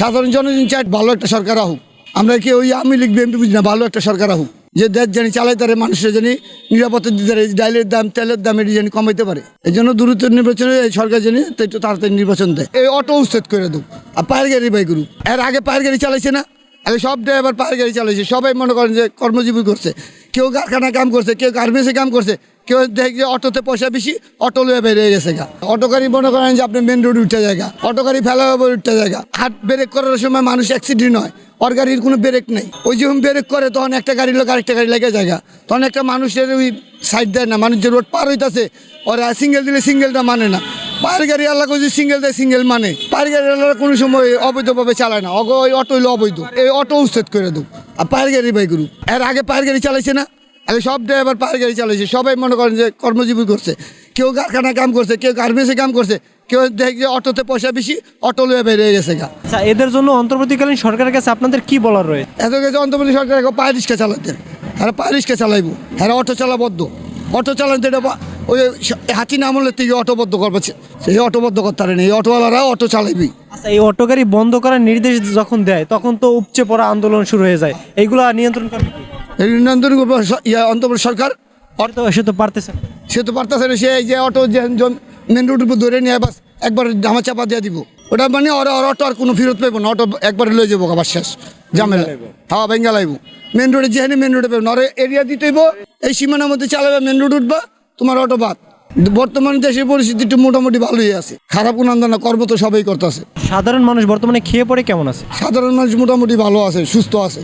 সাধারণ জনগণ চাই ভালো একটা সরকার আহুক। আমরা কি ওই আমি লিখবে এমপি বুঝি না, ভালো একটা সরকার আহুক। যে দেশ জানি চালাই তারে, মানুষের জানি নিরাপত্তা দিতে পারে ডাইলের দাম, তেলের দাম এটি জানি কমাইতে পারে। এই জন্য দ্রুত নির্বাচনে এই সরকার জানি তো একটু তাড়াতাড়ি নির্বাচন দেয়। এই অটো উচ্ছেদ করে দেব। আর পায়ের গাড়ি বাই করুক। এর আগে পায়ের গাড়ি চালাইছে না, আগে সব ড্রাইভার পায়ের গাড়ি চালাইছে। সবাই মনে করেন যে কর্মজীবী করছে। কেউ কারখানায় কাম করছে, কেউ গার্মেন্টসে কাম করছে। কেউ দেখে যে অটোতে পয়সা বেশি, অটো লয়ে বেরিয়ে গেছে গা। অটো গাড়ি মনে করেন যে আপনি মেন রোড উঠতে জায়গা অটো গাড়ি ফেলা হবে উঠতে জায়গা হাট ব্রেক করার সময় মানুষ অ্যাক্সিডেন্ট হয় ওর গাড়ির কোনো ব্রেক নেই। ওই যখন ব্রেক করে, তখন একটা গাড়ি লোক আরেকটা গাড়ি লেগে জায়গা তখন একটা মানুষের ওই সাইড দেয় না, মানুষ যে রোড পার হইতাছে, ওরা সিঙ্গেল দিলে সিঙ্গেলটা মানে না। পায়ের গাড়ি আল্লাহ যদি সিঙ্গেল দেয় সিঙ্গেল মানে। পায়ের গাড়ি আল্লাহ কোনো সময় অবৈধভাবে চালায় না। অগ, ওই অটো হইল অবৈধ। এই অটো উচ্ছেদ করে দেব। আর পায়ের গাড়ি বাই করুক। এর আগে পায়ের গাড়ি চালাইছে না? আগে সব ড্রাইভার পায়ের গাড়ি চালাইছে সবাই মনে করেন যে কর্মজীবী করছে। কেউ কারখানায় কাম করছে কেউ গার্মেন্টসে কাম করছে কেউ দেখে যে অটোতে পয়সা বেশি অটো লয়ে বেরিয়ে গেছে গা। আচ্ছা এদের জন্য অন্তর্বর্তীকালীন সরকারের কাছে আপনাদের কি বলার রয়েছে? এত গেছে অন্তর্বর্তী সরকার এখন পায়ে রিক্সা চালাতে। হ্যাঁ পায়ে রিক্সা চালাইবো। হ্যাঁ অটো চালা বদ্ধ। অটো চালাতে এটা ওই হাতি নামলের থেকে অটো বদ্ধ করবে। সেই অটো বদ্ধ করতে পারে না। এই অটোওয়ালারা অটো চালাইবি আচ্ছা এই অটো গাড়ি বন্ধ করার নির্দেশ যখন দেয় তখন তো উপচে পড়া আন্দোলন শুরু হয়ে যায়। এইগুলা নিয়ন্ত্রণ করবে স- ইয়া অন্তর্বর্তী সরকার সে তো পারতেছে সে তো পারতেছে না সে এই যে অটো যে মেন রোডের উপর ধরে নিয়ে বাস একবার ধামা চাপা দিয়ে দিব। ওটা মানে ওরা ওর অটো আর কোনো ফেরত পাইব না অটো একবার লয়ে যাব আবার শেষ ঝামেলা। হাওয়া ভেঙ্গা লাইব। মেন রোডে যেখানে মেন রোডে পাইব না ওরা এরিয়া দিতেইব এই সীমানার মধ্যে চালাবে মেন রোড উঠবা তোমার অটো বাদ। বর্তমান দেশের পরিস্থিতি একটু মোটামুটি ভালোই আছে খারাপ কোনো না কর্ম তো সবাই করতেছে। সাধারণ মানুষ বর্তমানে খেয়ে পড়ে কেমন আছে? সাধারণ মানুষ মোটামুটি ভালো আছে সুস্থ আছে।